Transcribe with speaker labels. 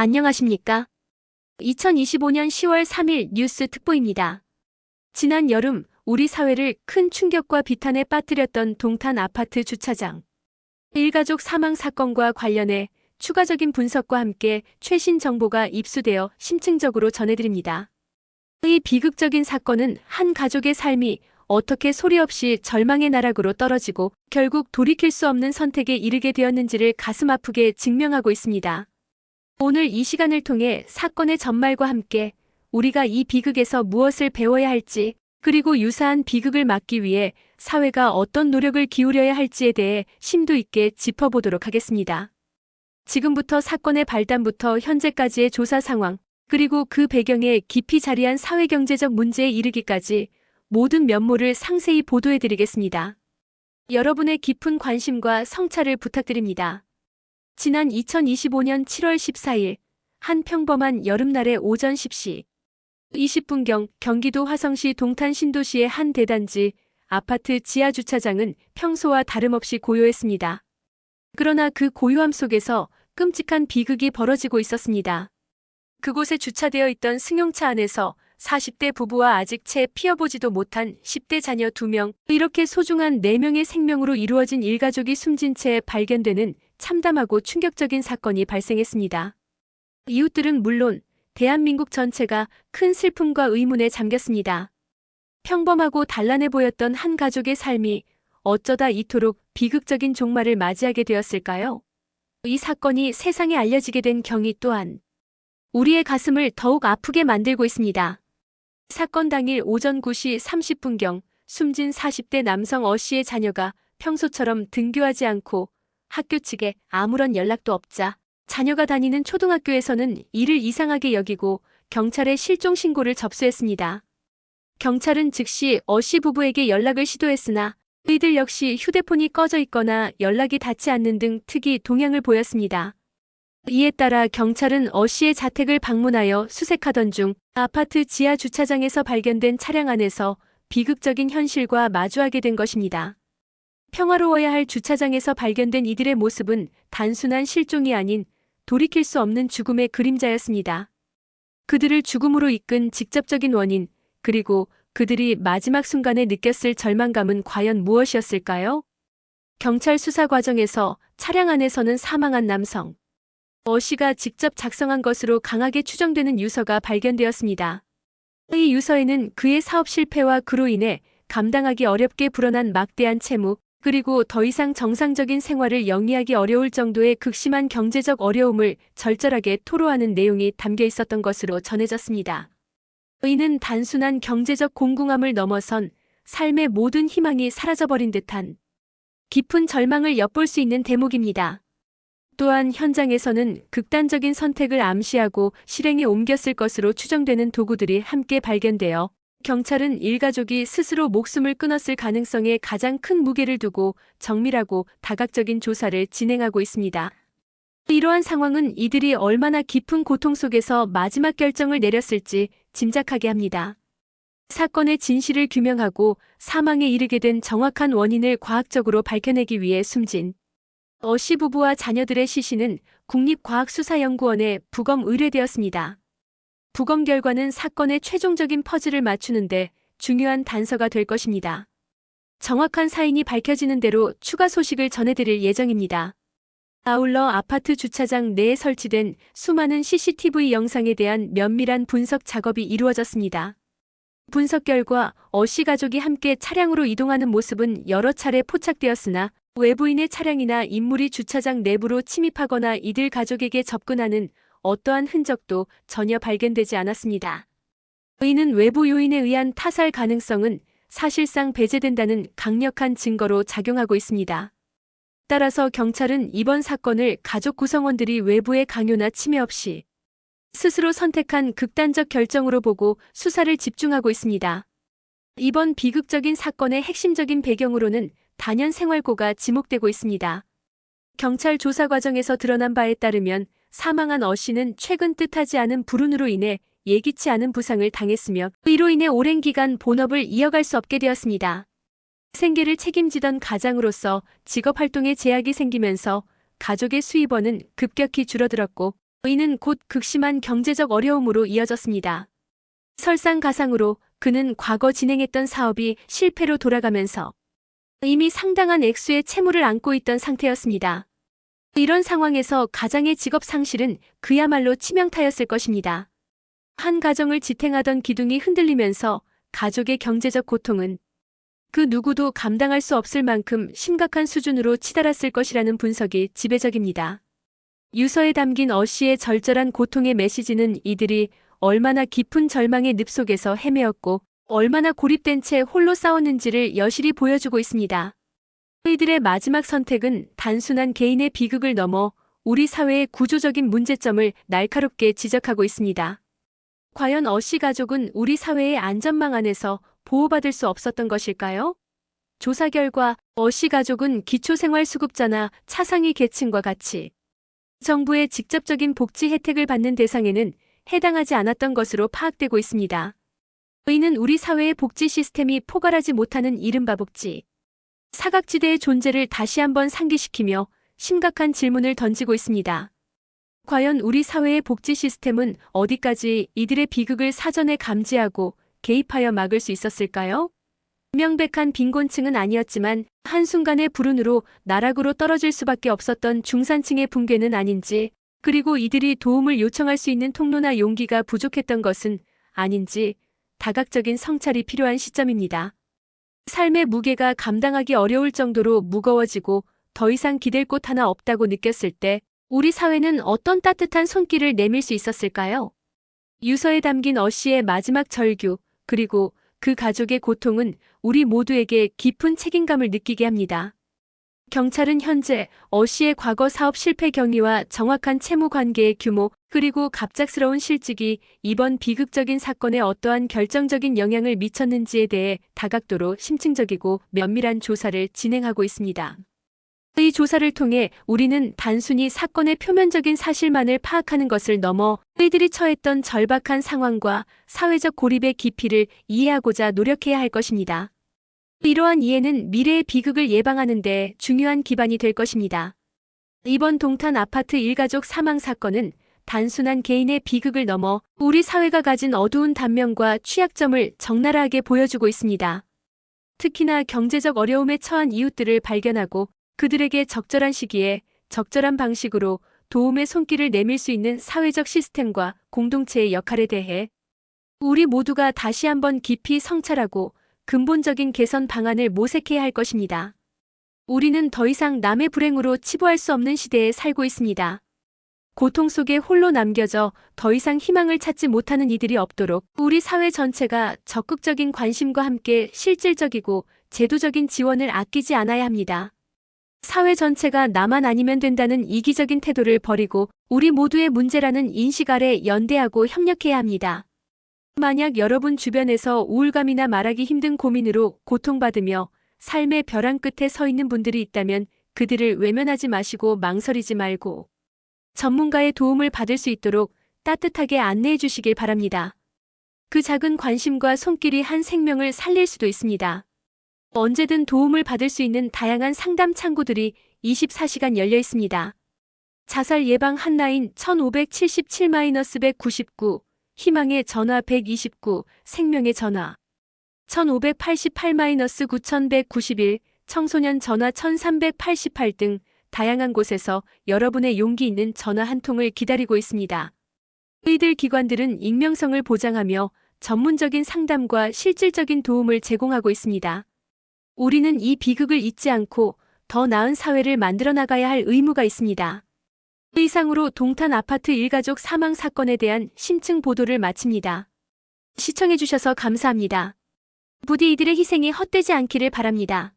Speaker 1: 안녕하십니까? 2025년 10월 3일 뉴스 특보입니다. 지난 여름 우리 사회를 큰 충격과 비탄에 빠뜨렸던 동탄 아파트 주차장. 일가족 사망 사건과 관련해 추가적인 분석과 함께 최신 정보가 입수되어 심층적으로 전해드립니다. 이 비극적인 사건은 한 가족의 삶이 어떻게 소리 없이 절망의 나락으로 떨어지고 결국 돌이킬 수 없는 선택에 이르게 되었는지를 가슴 아프게 증명하고 있습니다. 오늘 이 시간을 통해 사건의 전말과 함께 우리가 이 비극에서 무엇을 배워야 할지 그리고 유사한 비극을 막기 위해 사회가 어떤 노력을 기울여야 할지에 대해 심도 있게 짚어보도록 하겠습니다. 지금부터 사건의 발단부터 현재까지의 조사 상황, 그리고 그 배경에 깊이 자리한 사회경제적 문제에 이르기까지 모든 면모를 상세히 보도해드리겠습니다. 여러분의 깊은 관심과 성찰을 부탁드립니다. 지난 2025년 7월 14일 한 평범한 여름날의 오전 10시 20분경 경기도 화성시 동탄 신도시의 한 대단지 아파트 지하 주차장은 평소와 다름없이 고요했습니다. 그러나 그 고요함 속에서 끔찍한 비극이 벌어지고 있었습니다. 그곳에 주차되어 있던 승용차 안에서 40대 부부와 아직 채 피어보지도 못한 10대 자녀 2명, 이렇게 소중한 4명의 생명으로 이루어진 일가족이 숨진 채 발견되는 참담하고 충격적인 사건이 발생했습니다. 이웃들은 물론 대한민국 전체가 큰 슬픔과 의문에 잠겼습니다. 평범하고 단란해 보였던 한 가족의 삶이 어쩌다 이토록 비극적인 종말을 맞이하게 되었을까요? 이 사건이 세상에 알려지게 된 경위 또한 우리의 가슴을 더욱 아프게 만들고 있습니다. 사건 당일 오전 9시 30분경 숨진 40대 남성 어 씨의 자녀가 평소처럼 등교하지 않고 학교 측에 아무런 연락도 없자 자녀가 다니는 초등학교에서는 이를 이상하게 여기고 경찰에 실종 신고를 접수했습니다. 경찰은 즉시 어씨 부부에게 연락을 시도했으나 이들 역시 휴대폰이 꺼져 있거나 연락이 닿지 않는 등 특이 동향을 보였습니다. 이에 따라 경찰은 어 씨의 자택을 방문하여 수색하던 중 아파트 지하 주차장에서 발견된 차량 안에서 비극적인 현실과 마주하게 된 것입니다. 평화로워야 할 주차장에서 발견된 이들의 모습은 단순한 실종이 아닌 돌이킬 수 없는 죽음의 그림자였습니다. 그들을 죽음으로 이끈 직접적인 원인, 그리고 그들이 마지막 순간에 느꼈을 절망감은 과연 무엇이었을까요? 경찰 수사 과정에서 차량 안에서는 사망한 남성, 어 씨가 직접 작성한 것으로 강하게 추정되는 유서가 발견되었습니다. 이 유서에는 그의 사업 실패와 그로 인해 감당하기 어렵게 불어난 막대한 채무, 그리고 더 이상 정상적인 생활을 영위하기 어려울 정도의 극심한 경제적 어려움을 절절하게 토로하는 내용이 담겨 있었던 것으로 전해졌습니다. 이는 단순한 경제적 공공함을 넘어선 삶의 모든 희망이 사라져버린 듯한 깊은 절망을 엿볼 수 있는 대목입니다. 또한 현장에서는 극단적인 선택을 암시하고 실행에 옮겼을 것으로 추정되는 도구들이 함께 발견되어 경찰은 일가족이 스스로 목숨을 끊었을 가능성에 가장 큰 무게를 두고 정밀하고 다각적인 조사를 진행하고 있습니다. 이러한 상황은 이들이 얼마나 깊은 고통 속에서 마지막 결정을 내렸을지 짐작하게 합니다. 사건의 진실을 규명하고 사망에 이르게 된 정확한 원인을 과학적으로 밝혀내기 위해 숨진 어씨 부부와 자녀들의 시신은 국립과학수사연구원에 부검 의뢰되었습니다. 부검 결과는 사건의 최종적인 퍼즐을 맞추는데 중요한 단서가 될 것입니다. 정확한 사인이 밝혀지는 대로 추가 소식을 전해드릴 예정입니다. 아울러 아파트 주차장 내에 설치된 수많은 CCTV 영상에 대한 면밀한 분석 작업이 이루어졌습니다. 분석 결과 어씨 가족이 함께 차량으로 이동하는 모습은 여러 차례 포착되었으나 외부인의 차량이나 인물이 주차장 내부로 침입하거나 이들 가족에게 접근하는 어떠한 흔적도 전혀 발견되지 않았습니다. 이는 외부 요인에 의한 타살 가능성은 사실상 배제된다는 강력한 증거로 작용하고 있습니다. 따라서 경찰은 이번 사건을 가족 구성원들이 외부의 강요나 침해 없이 스스로 선택한 극단적 결정으로 보고 수사를 집중하고 있습니다. 이번 비극적인 사건의 핵심적인 배경으로는 단연 생활고가 지목되고 있습니다. 경찰 조사 과정에서 드러난 바에 따르면 사망한 어 씨는 최근 뜻하지 않은 불운으로 인해 예기치 않은 부상을 당했으며 이로 인해 오랜 기간 본업을 이어갈 수 없게 되었습니다. 생계를 책임지던 가장으로서 직업 활동에 제약이 생기면서 가족의 수입원은 급격히 줄어들었고 이는 곧 극심한 경제적 어려움으로 이어졌습니다. 설상가상으로 그는 과거 진행했던 사업이 실패로 돌아가면서 이미 상당한 액수의 채무를 안고 있던 상태였습니다. 이런 상황에서 가장의 직업 상실은 그야말로 치명타였을 것입니다. 한 가정을 지탱하던 기둥이 흔들리면서 가족의 경제적 고통은 그 누구도 감당할 수 없을 만큼 심각한 수준으로 치달았을 것이라는 분석이 지배적입니다. 유서에 담긴 어 씨의 절절한 고통의 메시지는 이들이 얼마나 깊은 절망의 늪 속에서 헤매었고 얼마나 고립된 채 홀로 싸웠는지를 여실히 보여주고 있습니다. 이들의 마지막 선택은 단순한 개인의 비극을 넘어 우리 사회의 구조적인 문제점을 날카롭게 지적하고 있습니다. 과연 어씨 가족은 우리 사회의 안전망 안에서 보호받을 수 없었던 것일까요? 조사 결과 어씨 가족은 기초생활수급자나 차상위 계층과 같이 정부의 직접적인 복지 혜택을 받는 대상에는 해당하지 않았던 것으로 파악되고 있습니다. 이는 우리 사회의 복지 시스템이 포괄하지 못하는 이른바 복지. 사각지대의 존재를 다시 한번 상기시키며 심각한 질문을 던지고 있습니다. 과연 우리 사회의 복지 시스템은 어디까지 이들의 비극을 사전에 감지하고 개입하여 막을 수 있었을까요? 명백한 빈곤층은 아니었지만 한순간의 불운으로 나락으로 떨어질 수밖에 없었던 중산층의 붕괴는 아닌지 그리고 이들이 도움을 요청할 수 있는 통로나 용기가 부족했던 것은 아닌지 다각적인 성찰이 필요한 시점입니다. 삶의 무게가 감당하기 어려울 정도로 무거워지고 더 이상 기댈 곳 하나 없다고 느꼈을 때 우리 사회는 어떤 따뜻한 손길을 내밀 수 있었을까요? 유서에 담긴 어 씨의 마지막 절규, 그리고 그 가족의 고통은 우리 모두에게 깊은 책임감을 느끼게 합니다. 경찰은 현재 어 씨의 과거 사업 실패 경위와 정확한 채무 관계의 규모, 그리고 갑작스러운 실직이 이번 비극적인 사건에 어떠한 결정적인 영향을 미쳤는지에 대해 다각도로 심층적이고 면밀한 조사를 진행하고 있습니다. 이 조사를 통해 우리는 단순히 사건의 표면적인 사실만을 파악하는 것을 넘어 이들이 처했던 절박한 상황과 사회적 고립의 깊이를 이해하고자 노력해야 할 것입니다. 이러한 이해는 미래의 비극을 예방하는 데 중요한 기반이 될 것입니다. 이번 동탄 아파트 일가족 사망 사건은 단순한 개인의 비극을 넘어 우리 사회가 가진 어두운 단면과 취약점을 적나라하게 보여주고 있습니다. 특히나 경제적 어려움에 처한 이웃들을 발견하고 그들에게 적절한 시기에 적절한 방식으로 도움의 손길을 내밀 수 있는 사회적 시스템과 공동체의 역할에 대해 우리 모두가 다시 한번 깊이 성찰하고 근본적인 개선 방안을 모색해야 할 것입니다. 우리는 더 이상 남의 불행으로 치부할 수 없는 시대에 살고 있습니다. 고통 속에 홀로 남겨져 더 이상 희망을 찾지 못하는 이들이 없도록 우리 사회 전체가 적극적인 관심과 함께 실질적이고 제도적인 지원을 아끼지 않아야 합니다. 사회 전체가 나만 아니면 된다는 이기적인 태도를 버리고 우리 모두의 문제라는 인식 아래 연대하고 협력해야 합니다. 만약 여러분 주변에서 우울감이나 말하기 힘든 고민으로 고통받으며 삶의 벼랑 끝에 서 있는 분들이 있다면 그들을 외면하지 마시고 망설이지 말고 전문가의 도움을 받을 수 있도록 따뜻하게 안내해 주시길 바랍니다. 그 작은 관심과 손길이 한 생명을 살릴 수도 있습니다. 언제든 도움을 받을 수 있는 다양한 상담 창구들이 24시간 열려 있습니다. 자살 예방 한라인 1577-199, 희망의 전화 129, 생명의 전화 1588-9191, 청소년 전화 1388 등 다양한 곳에서 여러분의 용기 있는 전화 한 통을 기다리고 있습니다. 이들 기관들은 익명성을 보장하며 전문적인 상담과 실질적인 도움을 제공하고 있습니다. 우리는 이 비극을 잊지 않고 더 나은 사회를 만들어 나가야 할 의무가 있습니다. 이상으로 동탄 아파트 일가족 사망 사건에 대한 심층 보도를 마칩니다. 시청해주셔서 감사합니다. 부디 이들의 희생이 헛되지 않기를 바랍니다.